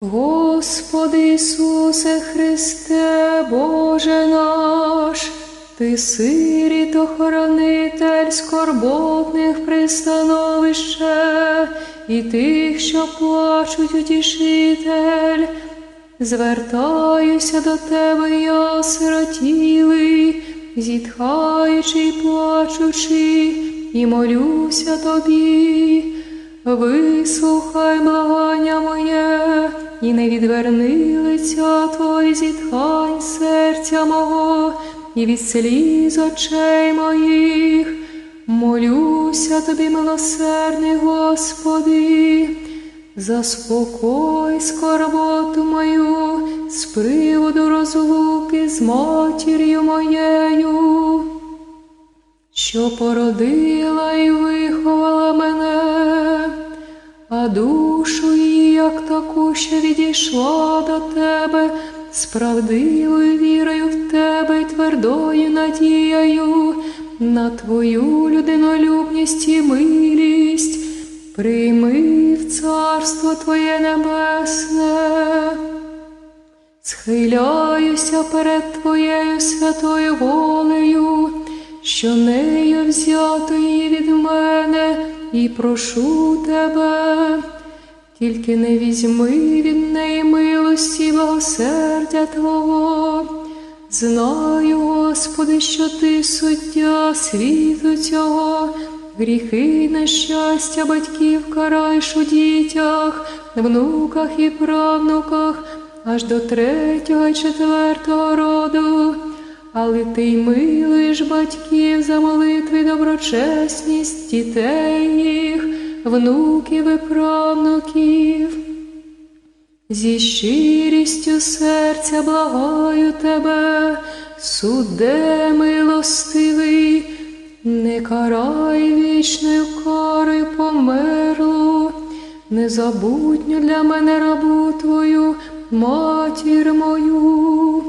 Господи Ісусе Христе, Боже наш, Ти сиріт охоронитель скорботних пристановище, і тих, що плачуть утішитель. Звертаюся до тебе, я сиротілий, зітхаючи й плачучи, і молюся тобі. Вислухай моє, і не відверни лиця Твої зітхань серця мого, і від сліз очей моїх. Молюся тобі, милосердний Господи, заспокой скорботу мою з приводу розлуки з матір'ю моєю, що породила і виховала мене, а душу її, як таку, що відійшла до тебе, з правдивою вірою в тебе й твердою надією на твою людинолюбність і милість, прийми в царство Твоє небесне. Схиляюся перед Твоєю святою волею, що нею взято її від мене, і прошу тебе, тільки не візьми від неї милості милосердя Твого. Знаю, Господи, що Ти суддя світу цього, гріхи нещастя батьків караєш у дітях, внуках і правнуках, аж до третього й четвертого роду. Але ти й милуєш батьків за молитви доброчесність дітей їх, внуків і правнуків. Зі щирістю серця благаю тебе, суде милостивий, не карай вічною карою померлу, незабутню для мене рабу твою, матір мою,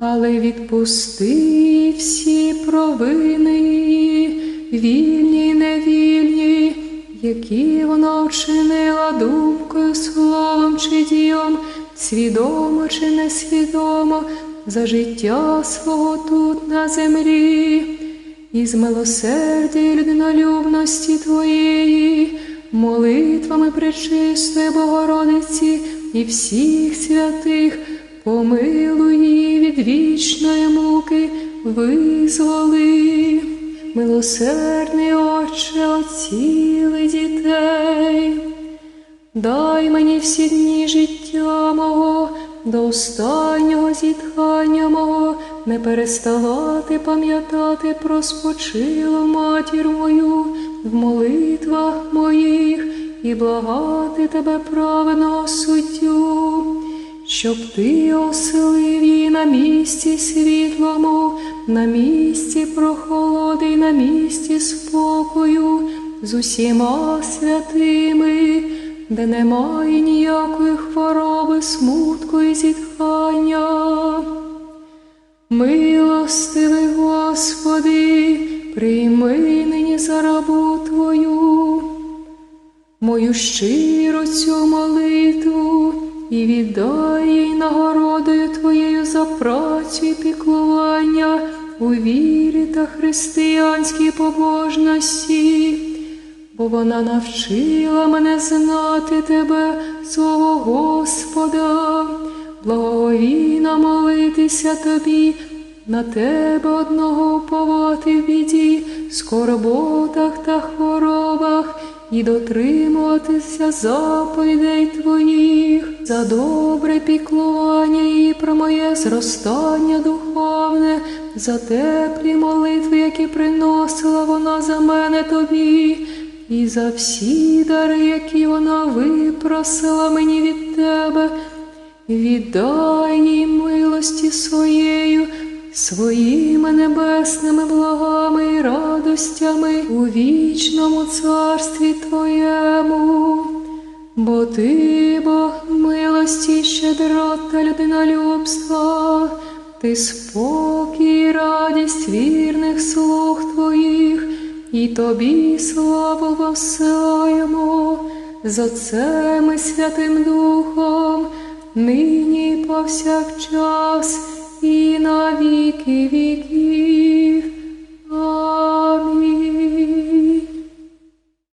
але відпусти всі провини, вільні й невільні які вона вчинила думкою, словом чи дієм, свідомо чи несвідомо, за життя свого тут на землі, і з милосердя і людинолюбності Твоєї, молитвами пречистої Богородиці і всіх святих, помилуй її від вічної муки, визволи. Милосердний Отче, оціли дітей, дай мені всі дні життя мого, до останнього зітхання мого, не переставати пам'ятати про спочилу матір мою в молитвах моїх і благати тебе праведного суддю, щоб ти оселив її на місці світлому, на місці прохолоди, на місці спокою з усіма святими, де немає ніякої хвороби, смутку і зітхання. Милостивий Господи, прийми нині за рабу Твою, мою щиру цю молитву і віддай їй нагородою Твоєю за працю і піклування у вірі та християнській побожності, бо вона навчила мене знати Тебе, свого Господа, благовійно молитися Тобі, на Тебе одного уповати в біді, скорботах та хворобах. І дотримуватися заповідей Твоїх за добре піклування і про моє зростання духовне, за теплі молитви, які приносила вона за мене тобі, і за всі дари, які вона випросила мені від тебе, віддай їй милості своєю, своїми небесними благами і радостями у вічному царстві Твоєму. Бо ти, Бог милості, щедрот та людинолюбства, ти спокій, радість вірних слуг Твоїх, і тобі славу воссилаємо з Отцем і Святим Духом, нині повсякчас, і на віки